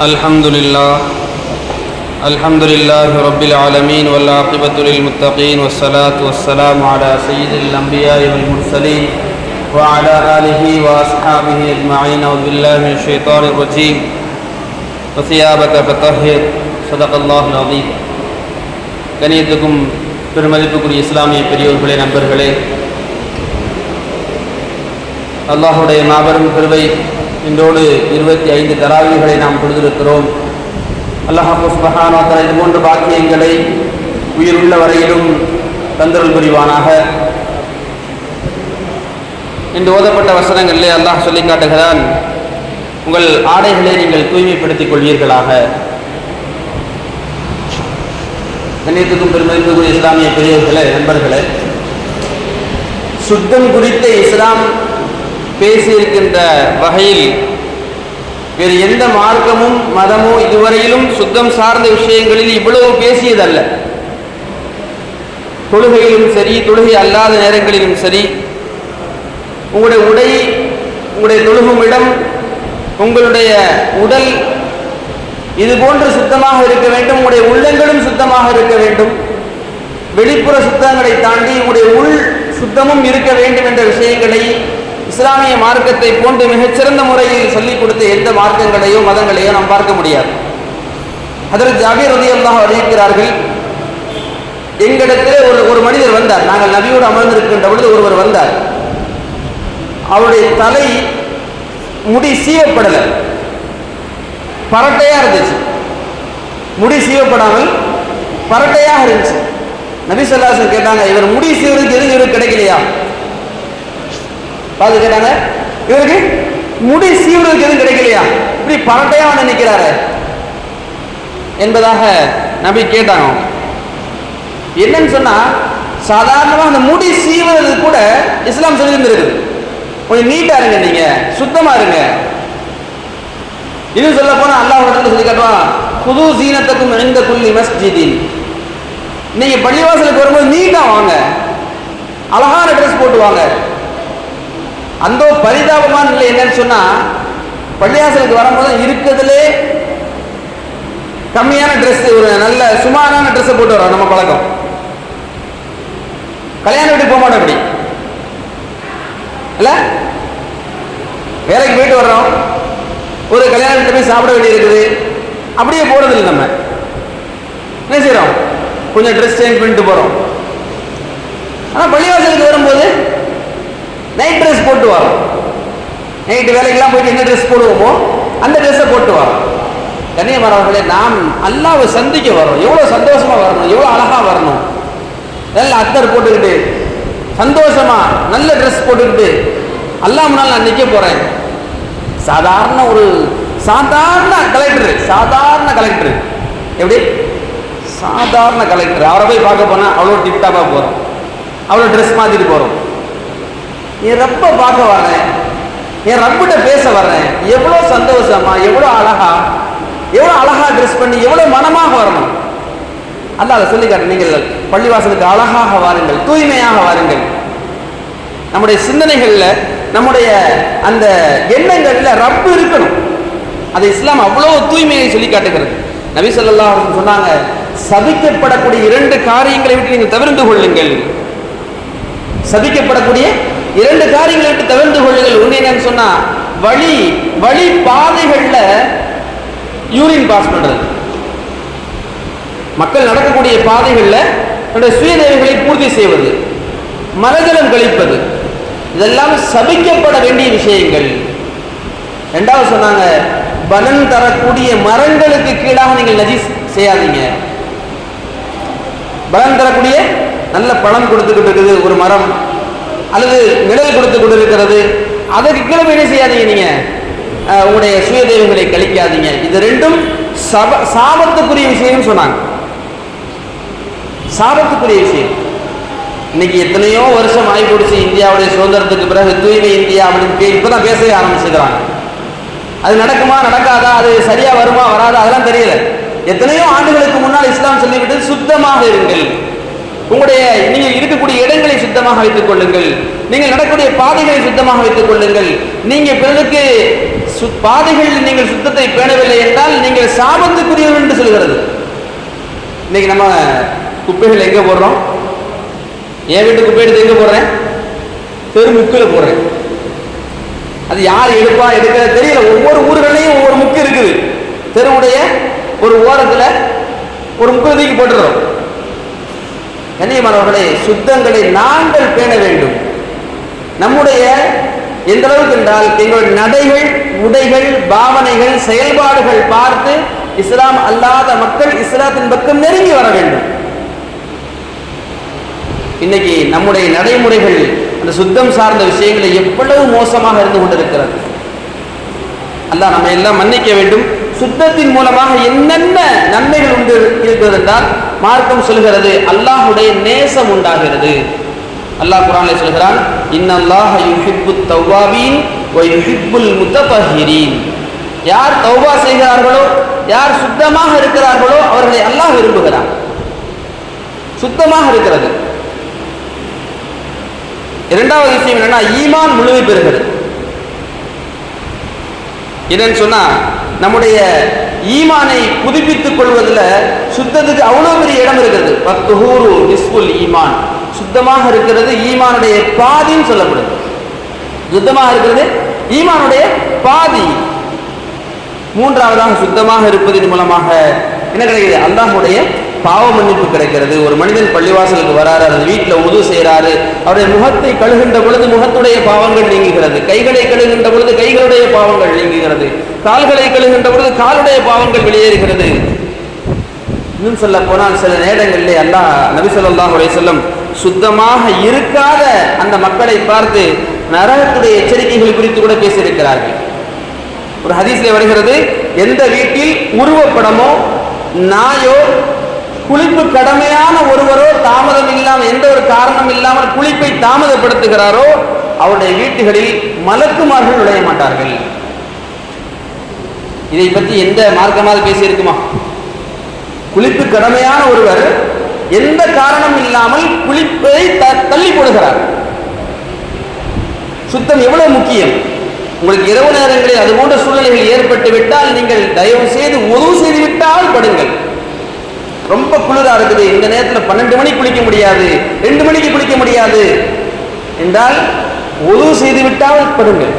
الحمد لله الحمد لله رب العالمين والعاقبة للمتقين والصلاة والسلام على سيد الأنبياء والمرسلين وعلى آله وأصحابه أجمعين أعوذ بالله من الشيطان الرجيم وثيابك فطهر صدق الله العظيم கணியத்துக்கும் பெருமதிப்புக்குரிய இஸ்லாமிய பெரியோர்களே நண்பர்களே அல்லாஹுடைய மாபெரும் கிருபை இன்றோடு இருபத்தி ஐந்து தராவிகளை நாம் கொடுத்திருக்கிறோம் அல்லாஹு சுபஹானோத்தர இது போன்ற பாக்கியங்களை உயிருள்ள வரையிலும் தந்தருள் புரிவானாக. இன்று ஓதப்பட்ட வசனங்களிலே அல்லாஹ் சொல்லி காட்டுகிறான் உங்கள் ஆடைகளை நீங்கள் தூய்மைப்படுத்திக் கொள்வீர்களாக. கண்ணியத்துக்கும் பெருமதிப்புக்குரிய இஸ்லாமிய பெரியவர்களே நண்பர்களே சுத்தம் குறித்த இஸ்லாம் பேசியிருக்கின்ற வகையில் வேறு எந்த மார்க்கமும் மதமோ இதுவரையிலும் சுத்தம் சார்ந்த விஷயங்களில் இவ்வளவு பேசியதல்ல. தொழுகையிலும் சரி தொழுகை அல்லாத நேரங்களிலும் சரி உங்களுடைய உடை உங்களுடைய தொழுகும் இடம் உங்களுடைய உடல் இது போன்று சுத்தமாக இருக்க வேண்டும் உங்களுடைய உள்ளங்களும் சுத்தமாக இருக்க வேண்டும். வெளிப்புற சுத்தங்களை தாண்டி உங்களுடைய உள் சுத்தமும் இருக்க வேண்டும் என்ற விஷயங்களை இஸ்லாமிய மார்க்கத்தை போன்று மிகச்சிறந்த முறையில் சொல்லிக் கொடுத்த எந்த மார்க்கங்களையோ மதங்களையோ நாம் பார்க்க முடியாது. அதில் ஜாபீர் உதயம்தான் அறிவிக்கிறார்கள் எங்களிடத்தில் ஒரு ஒரு மனிதர் வந்தார். நாங்கள் நபியோடு அமர்ந்திருக்கின்ற பொழுது ஒருவர் வந்தார். அவருடைய தலை முடி சீவப்படலை. பரட்டையாக இருந்துச்சு. முடி சீவப்படாமல் பரட்டையாக இருந்துச்சு. நபி சொல்லாசன் கேட்டாங்க இவர் முடி சீவருக்கு எதுவும் இவருக்கு கிடைக்கலையா? பார்த்து கேட்டாங்க இவருக்கு முடி சீவுறதுக்கு எதுவும் கிடைக்கலையா? இப்படி பரட்டையா வந்து நிற்கிறாரு என்பதாக நபி கேட்டாங்க. என்னன்னு சொன்னா சாதாரணமாக அந்த முடி சீவுறது கூட இஸ்லாம் சொல்லியிருந்திருக்கு. கொஞ்சம் நீட்டா இருங்க நீங்க சுத்தமா இருங்க. இன்னும் சொல்ல போனா அல்லாஹ் சொல்லி காட்டுவான் புது சீனத்துக்கும் இணைந்த குள்ளி மஸ்ஜிதின். நீங்க பள்ளிவாசலுக்கு வரும்போது நீட்டா வாங்க. அழகான ட்ரெஸ் போட்டு வாங்க. அந்த பரிதாபமான நிலை என்னன்னு சொன்னா பள்ளிவாசலுக்கு வரும்போது இருக்கிறதுலே கம்மியான ட்ரெஸ் ஒரு நல்ல சுமாரான ட்ரெஸ்ஸை போட்டு வரோம் நம்ம பழக்கம். கல்யாணம் வீட்டுக்கு போக மாட்டோம் அப்படி இல்ல? வேலைக்கு போயிட்டு வர்றோம். ஒரு கல்யாண போய் சாப்பிட வேண்டி இருக்குது அப்படியே போறதில்லை நம்ம. என்ன செய்யறோம் கொஞ்சம் ட்ரெஸ் சேஞ்ச் பண்ணிட்டு போறோம். ஆனால் பள்ளிவாசலுக்கு வரும்போது நைட் ட்ரெஸ் போட்டு வரோம் நைட்டு வேலைக்கெல்லாம் போயிட்டு என்ன ட்ரெஸ் போடுவோமோ அந்த ட்ரெஸ்ஸை போட்டு வரோம் கண்ணியமானவர்களே நாம் அல்லாவை சந்திக்க வரோம் எவ்வளோ சந்தோஷமாக வரணும் எவ்வளோ அழகாக வரணும். நல்ல அத்தர் போட்டுக்கிட்டு சந்தோஷமா நல்ல ட்ரெஸ் போட்டுக்கிட்டு அல்லா முன்னால் நான் நிற்க போகிறேன் சாதாரண ஒரு சாதாரண கலெக்டர் சாதாரண கலெக்டர் எப்படி? சாதாரண கலெக்டர் அவரை போய் பார்க்க போனால் அவ்வளோ டிப்டாப்பாக போகிறோம் அவ்வளோ ட்ரெஸ் மாற்றிட்டு போகிறோம் என் ரப்ப பார்க்க வர்றேன் என் ரப்பிட்ட பேச வர்றேன் எவ்வளோ சந்தோஷமா எவ்வளோ அழகா எவ்வளோ அழகா ட்ரெஸ் பண்ணி எவ்வளோ மனமாக வரணும். அல்ல அதை சொல்லி காட்டு நீங்கள் பள்ளிவாசலுக்கு அழகாக வாருங்கள் தூய்மையாக வாருங்கள். நம்முடைய சிந்தனைகளில் நம்முடைய அந்த எண்ணங்களில் ரப்பு இருக்கணும். அது இஸ்லாம் அவ்வளோ தூய்மையை சொல்லி காட்டுகிறது. நபி சொல்லா சொன்னாங்க சபிக்கப்படக்கூடிய இரண்டு காரியங்களை விட்டு நீங்கள் தவிர்த்து கொள்ளுங்கள். சபிக்கப்படக்கூடிய இரண்டு காரியங்களை விட்டு தவிர்த்து கொள்ளுங்கள். ஒன்று என்னன்னு சொன்னா வழி வழி பாதைகள்ல யூரின் பாஸ் பண்றது. மக்கள் நடக்கக்கூடிய பாதைகள்ல தன்னுடைய சுயதேவைகளை பூர்த்தி செய்வது மலஜலம் கழிப்பது இதெல்லாம் சபிக்கப்பட வேண்டிய விஷயங்கள். ரெண்டாவது சொன்னாங்க பலன் தரக்கூடிய மரங்களுக்கு கீழாக நீங்கள் நஜீஸ் செய்யாதீங்க. பலன் தரக்கூடிய நல்ல பழம் கொடுத்துக்கிட்டு இருக்குது ஒரு மரம். அல்லது நிழல் கொடுத்து கொண்டு இருக்கிறது அதற்கு கீழே என்ன செய்யாதீங்க நீங்க. உங்களுடைய சுயதேவங்களை கழிக்காதீங்க. இது ரெண்டும் சப சாபத்துக்குரிய விஷயம்னு சொன்னாங்க. சாபத்துக்குரிய விஷயம். இன்னைக்கு எத்தனையோ வருஷம் ஆகி போடுச்சு இந்தியாவுடைய சுதந்திரத்துக்கு பிறகு தூய்மை இந்தியா அப்படின்னு இப்போ தான் பேசவே ஆரம்பிச்சுக்கிறாங்க. அது நடக்குமா நடக்காதா அது சரியா வருமா வராதா அதெல்லாம் தெரியல. எத்தனையோ ஆண்டுகளுக்கு முன்னால் இஸ்லாம் சொல்லிவிட்டு சுத்தமாக இருங்கள். உங்களுடைய நீங்கள் இருக்கக்கூடிய இடங்களை சுத்தமாக வைத்துக் கொள்ளுங்கள். நீங்கள் நடக்கக்கூடிய பாதைகளை சுத்தமாக வைத்துக் கொள்ளுங்கள். நீங்கள் பிறருக்கு பாதைகளில் நீங்கள் சுத்தத்தை பேணவில்லை என்றால் நீங்கள் சாபத்துக்குரியவர் என்று சொல்கிறது. இன்னைக்கு நம்ம குப்பைகள் எங்கே போடுறோம்? என் வீட்டு குப்பை எடுத்து எங்கே போடுறேன்? தெருமுக்கில் போடுறேன். அது யார் எடுப்பா எடுக்கிறது தெரியல. ஒவ்வொரு ஊர்களையும் ஒவ்வொரு முக்கு இருக்குது. தெருவுடைய ஒரு ஓரத்தில் ஒரு முக்கு தூக்கி போட்டுடுறோம். கண்ணியமானவர்களே சுத்தங்களை நாங்கள் பேண வேண்டும். நம்முடைய எந்த அளவுக்கு என்றால் எங்களுடைய நடைகள் உடைகள் பாவனைகள் செயல்பாடுகள் பார்த்து இஸ்லாம் அல்லாத மக்கள் இஸ்லாத்தின் பக்கம் நெருங்கி வர வேண்டும். இன்னைக்கு நம்முடைய நடைமுறைகள் அந்த சுத்தம் சார்ந்த விஷயங்களை எவ்வளவு மோசமாக இருந்து கொண்டிருக்கிறது. அல்ல நம்ம எல்லாம் மன்னிக்க வேண்டும். சுத்தத்தின் மூலமாக என்னென்ன நன்மைகள் உண்டு இருக்கிறது என்றால் மார்க்கம் சொல்கிறது அல்லாஹுடைய நேசம் உண்டாகிறது. அல்லாஹ் குரானில் சொல்கிறான் இன்னல்லாஹ யுஹிப்பு தவ்வாபீன் வ முத்தபஹிரீன் யார் தௌபா செய்கிறார்களோ யார் சுத்தமாக இருக்கிறார்களோ அவர்களை அல்லாஹ் விரும்புகிறான். சுத்தமாக இருக்கிறது. இரண்டாவது விஷயம் என்னன்னா ஈமான் முழுமை பெறுகிறது. என்னன்னு சொன்னா நம்முடைய ஈமானை புதுப்பித்துக் கொள்வதில் சுத்தத்துக்கு அவ்வளோ பெரிய இடம் இருக்கிறது. பத்து ஹூரு நிஸ்புல் ஈமான். சுத்தமாக இருக்கிறது ஈமானுடைய பாதின்னு சொல்லப்படுது. சுத்தமாக இருக்கிறது ஈமானுடைய பாதி. மூன்றாவதாக சுத்தமாக இருப்பதன் மூலமாக என்ன கிடைக்கிறது அல்லாஹுடைய பாவ மன்னிப்பு கிடைக்கிறது. ஒரு மனிதன் பள்ளிவாசலுக்கு வராரு அந்த வீட்டில் உது செய்கிறாரு அவருடைய முகத்தை கழுகின்ற பொழுது முகத்துடைய பாவங்கள் நீங்குகிறது. கைகளை கழுகின்ற பொழுது கைகளுடைய பாவங்கள் நீங்குகிறது. கால்களை கழுகின்ற பொழுது காலுடைய பாவங்கள் வெளியேறுகிறது. இன்னும் சொல்ல போனால் சில நேரங்களிலே அல்லாஹ் நபி சொல்லாஹ் அலைஹி வஸல்லம் சுத்தமாக இருக்காத அந்த மக்களை பார்த்து நரகத்துடைய எச்சரிக்கைகள் குறித்து கூட பேசியிருக்கிறார்கள். ஒரு ஹதீஸில் வருகிறது எந்த வீட்டில் உருவப்படமோ நாயோ குளிப்பு கடமையான ஒருவரோ தாமதம் இல்லாமல் எந்த ஒரு காரணம் இல்லாமல் குளிப்பை தாமதப்படுத்துகிறாரோ அவருடைய வீட்டுகளில் மலக்குமார்கள் நுழைய மாட்டார்கள். இதை பற்றி எந்த மார்க்கமாக பேசியிருக்குமா? குளிப்பு கடமையான ஒருவர் எந்த காரணம் இல்லாமல் குளிப்பை த- தள்ளி போடுகிறார். சுத்தம் எவ்வளவு முக்கியம்? உங்களுக்கு இரவு நேரங்களில் அது போன்ற சூழ்நிலைகள் ஏற்பட்டு விட்டால் நீங்கள் தயவு செய்து உதவு செய்து விட்டால் படுங்கள். ரொம்ப குளிரா இருக்குது. இந்த நேரத்தில் பன்னெண்டு மணிக்கு குளிக்க முடியாது. ரெண்டு மணிக்கு குளிக்க முடியாது. என்றால் உதவு செய்து விட்டால் படுங்கள்.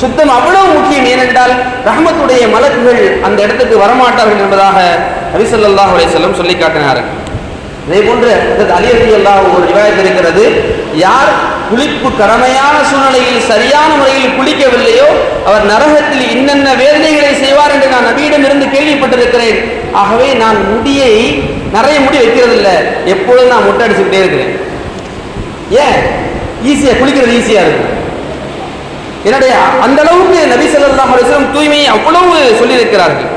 சுத்தம் அவ்வளவு முக்கியம் ஏனென்றால் ரஹமத்துடைய மலக்குகள் அந்த இடத்துக்கு வரமாட்டார்கள் என்பதாக நபிசல்லாஹ் செல்லம் சொல்லி காட்டினார்கள். இதே போன்று ஹஜ்ரத் அலி அல்லாஹ் ஒரு விவாதம் இருக்கிறது. யார் குளிப்பு கடமையான சூழ்நிலையில் சரியான முறையில் குளிக்கவில்லையோ அவர் நரகத்தில் இன்னென்ன வேதனைகளை செய்வார் என்று நான் நபியிடம் இருந்து கேள்விப்பட்டிருக்கிறேன். ஆகவே நான் முடியை நிறைய முடி வைக்கிறது இல்லை எப்பொழுதும் நான் முட்டை அடிச்சுக்கிட்டே இருக்கிறேன். ஏன்? ஈஸியாக குளிக்கிறது ஈஸியாக இருக்கும் என்னுடைய அந்த அளவுக்கு நபி ஸல்லல்லாஹு அலைஹி தூய்மையை அவ்வளவு சொல்லியிருக்கிறார்கள்.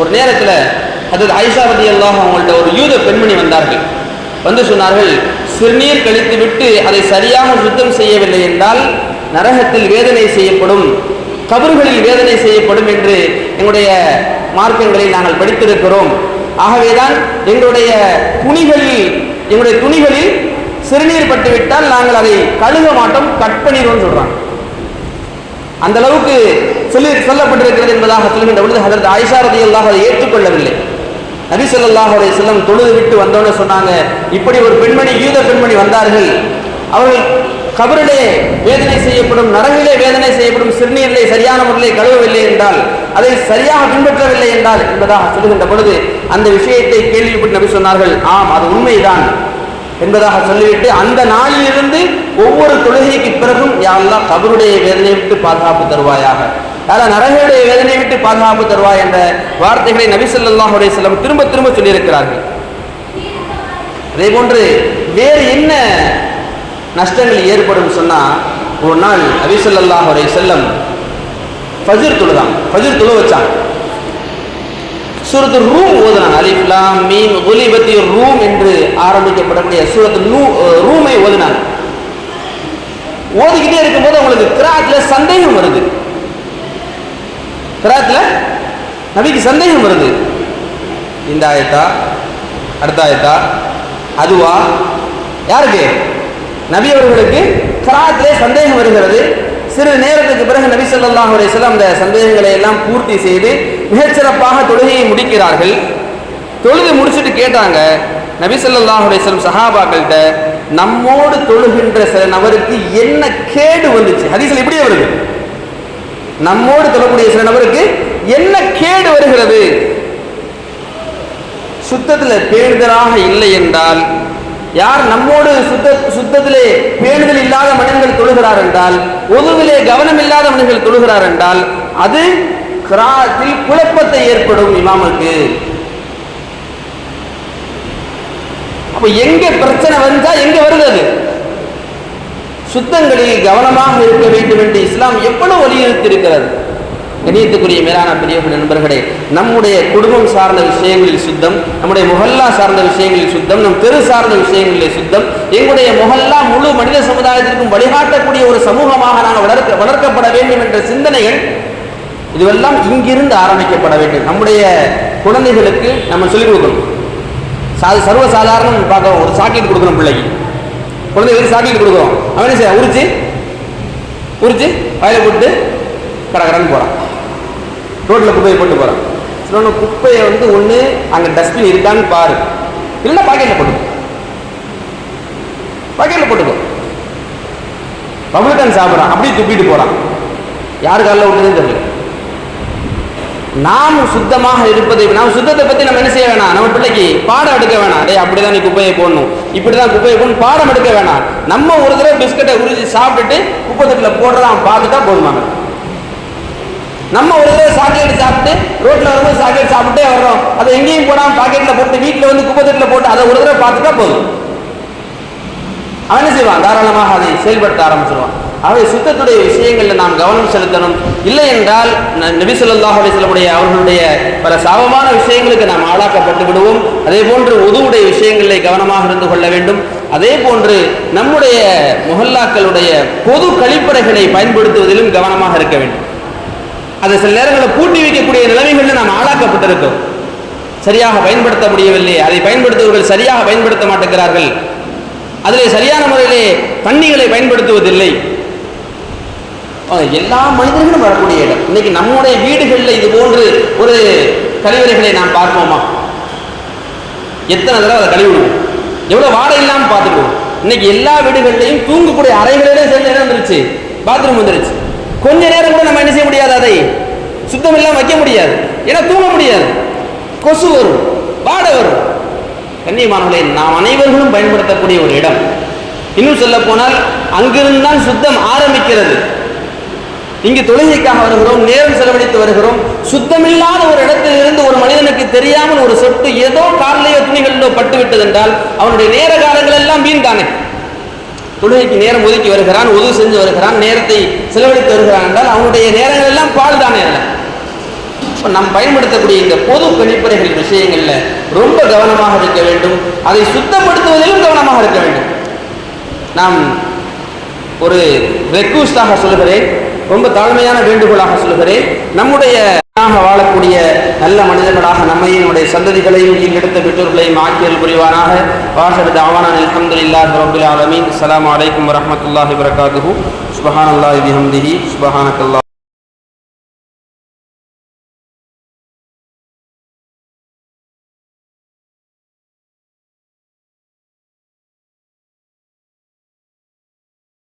ஒரு நேரத்தில் அது ஆயிஷா ரதி அல்லாஹ் அவங்கள்ட்ட ஒரு யூத பெண்மணி வந்தார்கள். வந்து சொன்னார்கள் சிறுநீர் கழித்து விட்டு அதை சரியாக சுத்தம் செய்யவில்லை என்றால் நரகத்தில் வேதனை செய்யப்படும் கபறுகளில் வேதனை செய்யப்படும் என்று எங்களுடைய மார்க்கங்களில் நாங்கள் படித்திருக்கிறோம். ஆகவேதான் எங்களுடைய துணிகளில் எங்களுடைய துணிகளில் சிறுநீர் பட்டுவிட்டால் நாங்கள் அதை கழுக மாட்டோம் கட் பண்ணிடுவோம் சொல்றாங்க. அந்த அளவுக்கு சொல்லி சொல்லப்பட்டிருக்கிறது என்பதாக சொல்கின்ற பொழுது அதற்கு ஆயிஷா அதை ஏற்றுக்கொள்ளவில்லை. நபி ஸல்லல்லாஹு தொழுது விட்டு வந்தோன்னு சொன்னாங்க இப்படி ஒரு பெண்மணி யூத பெண்மணி வந்தார்கள். அவர்கள் கபரிலே வேதனை செய்யப்படும் நரகிலே வேதனை செய்யப்படும் சிறுநீரிலே சரியான முறையிலே கழுவவில்லை என்றால் அதை சரியாக பின்பற்றவில்லை என்றால் என்பதாக சொல்லுகின்ற பொழுது அந்த விஷயத்தை கேள்விப்பட்டு நபி சொன்னார்கள் ஆம் அது உண்மைதான் என்பதாக சொல்லிவிட்டு அந்த நாளிலிருந்து ஒவ்வொரு தொழுகைக்கு பிறகும் யாரெல்லாம் கபருடைய வேதனையை விட்டு பாதுகாப்பு தருவாயாக. அதான் நரகனுடைய வேதனையை விட்டு பாதுகாப்பு தருவாய் என்ற வார்த்தைகளை நபி செல்லம் திரும்ப திரும்ப சொல்லியிருக்கிறார்கள். அதே போன்று வேறு என்ன நஷ்டங்கள் ஏற்படும் சொன்னா ஒரு நாள் நபி செல்லம் ஃபஜிர் தொழுதான். ஃபஜிர் தொழு வச்சாங்க. சூரத்து ரூம் ஓதுனாங்க. அலிஃப்லாம் மீன் ஒலிபத்தி ரூம் என்று ஆரம்பிக்கப்படக்கூடிய சூரத்து நூ ரூமை ஓதுனாங்க. ஓதிக்கிட்டே இருக்கும்போது அவங்களுக்கு கிராத்ல சந்தேகம் வருது. கிராத்தில் நபிக்கு சந்தேகம் வருது. இந்த ஆயத்தா? அடுத்த ஆயத்தா? அதுவா? யாருக்கு? நபி அவர்களுக்கு கிராத்திலே சந்தேகம் வருகிறது. சிறு நேரத்துக்கு பிறகு நபி சொல்லாஹ் அலையம் அந்த சந்தேகங்களை எல்லாம் பூர்த்தி செய்து மிகச்சிறப்பாக தொழுகையை முடிக்கிறார்கள். தொழுது முடிச்சுட்டு கேட்டாங்க. நபி சொல்லாஹ் அலையம் சஹாபாக்கள்கிட்ட நம்மோடு தொழுகின்ற சில நபருக்கு என்ன கேடு வந்துச்சு? ஹரிசல் இப்படியே வருது. நம்மோடு தொடர்புடைய சில நபருக்கு என்ன கேடு வருகிறது? சுத்தத்தில் பேணுதலாக இல்லை என்றால் யார் நம்மோடு சுத்த சுத்தத்திலே பேணுதல் இல்லாத மனிதர்கள் தொழுகிறார் என்றால் ஒதுவிலே கவனம் இல்லாத மனிதர்கள் தொழுகிறார் என்றால் அது கிராத்தில் குழப்பத்தை ஏற்படும் இமாமுக்கு. அப்ப எங்க பிரச்சனை வந்தா எங்க வருது அது? சுத்தங்களில் கவனமாக இருக்க வேண்டும் என்று இஸ்லாம் எவ்வளவு வலியுறுத்தி இருக்கிறது கணியத்துக்குரிய மேலான பெரியவர்கள் நண்பர்களே நம்முடைய குடும்பம் சார்ந்த விஷயங்களில் சுத்தம் நம்முடைய முகல்லா சார்ந்த விஷயங்களில் சுத்தம் நம் தெரு சார்ந்த விஷயங்களில் சுத்தம் எங்களுடைய முகல்லா முழு மனித சமுதாயத்திற்கும் வழிகாட்டக்கூடிய ஒரு சமூகமாக நாங்கள் வளர்க்க வளர்க்கப்பட வேண்டும் என்ற சிந்தனைகள் இதுவெல்லாம் இங்கிருந்து ஆரம்பிக்கப்பட வேண்டும். நம்முடைய குழந்தைகளுக்கு நம்ம சொல்லிக் கொடுக்கணும். சா சர்வ சாதாரணம் பார்க்க ஒரு சாக்லேட் கொடுக்கணும் பிள்ளைக்கு. குழந்தைகளுக்கு சாக்லேட் கொடுக்குறோம். அவன் என்ன செய்ய உரிச்சு உரிச்சு வயலை போட்டு கடகடன்னு போகிறான் ரோட்டில் குப்பையை போட்டு போகிறான் இன்னொன்று குப்பையை வந்து ஒன்று அங்கே டஸ்ட்பின் இருக்கான்னு பாரு. இல்லைன்னா பாக்கெட்டில் போட்டுக்கோ. பாக்கெட்டில் போட்டுக்கோ. பப்ளிகன் சாப்பிட்றான். அப்படியே துப்பிட்டு போகிறான் யாரு காலில் விட்டுதுன்னு தெரியல. நாம் சுத்தமாக இருப்பதை நாம் சுத்தத்தை பற்றி நம்ம என்ன செய்ய வேணாம்? நம்ம பிள்ளைக்கு பாடம் எடுக்க வேணாம். டேய் அப்படிதான் நீ குப்பையை போடணும். இப்படி தான் குப்பையை போடணும். பாடம் எடுக்க வேணாம். நம்ம ஒரு தடவை பிஸ்கட்டை உறிஞ்சி சாப்பிட்டுட்டு குப்பை தட்டில் போடுறதான் பார்த்துட்டா போதுமாங்க நம்ம ஒரு தடவை சாக்லேட் சாப்பிட்டு ரோட்ல வரும்போது சாக்லேட் சாப்பிட்டே வர்றோம். அதை எங்கேயும் போடாம பாக்கெட்ல போட்டு வீட்டில் வந்து குப்பை தட்டில் போட்டு அதை ஒரு தடவை பார்த்துட்டா போதும். அவன் என்ன செய்வான்? தாராளமாக அதை செயல்படுத்த ஆரம்பிச்சிருவான். ஆகவே சுத்தத்துடைய விஷயங்களில் நாம் கவனம் செலுத்தணும். இல்லை என்றால் ந- நபி ஸல்லல்லாஹு அவர்களுடைய பல சாபமான விஷயங்களுக்கு நாம் ஆளாக்கப்பட்டு விடுவோம். அதே போன்று உதுவுடைய விஷயங்களிலே கவனமாக இருந்து கொள்ள வேண்டும். அதே போன்று நம்முடைய முஹல்லாக்களுடைய பொது கழிப்பறைகளை பயன்படுத்துவதிலும் கவனமாக இருக்க வேண்டும். அதை சில நேரங்களில் பூட்டி வைக்கக்கூடிய நிலைமைகளில் நாம் ஆளாக்கப்பட்டிருக்கோம் சரியாக பயன்படுத்த முடியவில்லை அதை பயன்படுத்துபவர்கள் சரியாக பயன்படுத்த மாட்டேங்கிறார்கள். அதிலே சரியான முறையிலே தண்ணிகளை பயன்படுத்துவதில்லை. எல்லா மனிதர்களும் வரக்கூடிய இடம். இன்னைக்கு நம்முடைய வீடுகளில் இது போன்று ஒரு கழிவறைகளை நாம் பார்ப்போமா? எத்தனை தடவை அதை கழுவி விடுவோம் எவ்வளோ வாடகை இல்லாமல் பார்த்துக்குவோம்? இன்னைக்கு எல்லா வீடுகள்லையும் தூங்கக்கூடிய அறைகளிலே சேர்ந்து இடம் வந்துருச்சு. பாத்ரூம் வந்துருச்சு. கொஞ்ச நேரம் கூட நம்ம என்ன செய்ய முடியாது அதை? சுத்தம் இல்லாமல் வைக்க முடியாது. ஏன்னா தூங்க முடியாது. கொசு வரும். வாடை வரும். கண்ணியமானவர்களே நாம் அனைவர்களும் பயன்படுத்தக்கூடிய ஒரு இடம். இன்னும் சொல்ல போனால் அங்கிருந்து தான் சுத்தம் ஆரம்பிக்கிறது. இங்கு தொழுகைக்காக வருகிறோம் நேரம் செலவழித்து வருகிறோம். சுத்தமில்லாத ஒரு இடத்தில் இருந்து ஒரு மனிதனுக்கு தெரியாமல் ஒரு சொட்டு ஏதோ காலையோ துணிகளிலோ பட்டு விட்டது என்றால் அவனுடைய நேர காலங்கள் எல்லாம் வீண்தானே. தொழுகைக்கு நேரம் ஒதுக்கி வருகிறான் உதவு செஞ்சு வருகிறான் நேரத்தை செலவழித்து வருகிறான் என்றால் அவனுடைய நேரங்கள் எல்லாம் பால் தானே அல்ல. இப்ப நாம் பயன்படுத்தக்கூடிய இந்த பொது கழிப்பறைகள் விஷயங்கள்ல ரொம்ப கவனமாக இருக்க வேண்டும். அதை சுத்தப்படுத்துவதிலும் கவனமாக இருக்க வேண்டும். நாம் ஒரு ரெக்வஸ்டாக சொல்கிறேன் ரொம்ப தாழ்மையான வேண்டுகோளாக சொல்கிறேன் நம்முடைய வாழக்கூடிய நல்ல மனிதர்களாக நம்மையினுடைய சந்ததிகளையும் ஈண்டெடுத்த பெற்றோர்களையும் ஆக்கியல் புரிவானாக. வாசல் தாவானான் அல்ஹம்துலில்லாஹி ரப்பில் ஆலமீன். அஸ்ஸலாமு அலைக்கும் வரகாதுஹூ சுபஹான் அல்லாஹி ஹம்திஹி சுபஹானக்கல்லா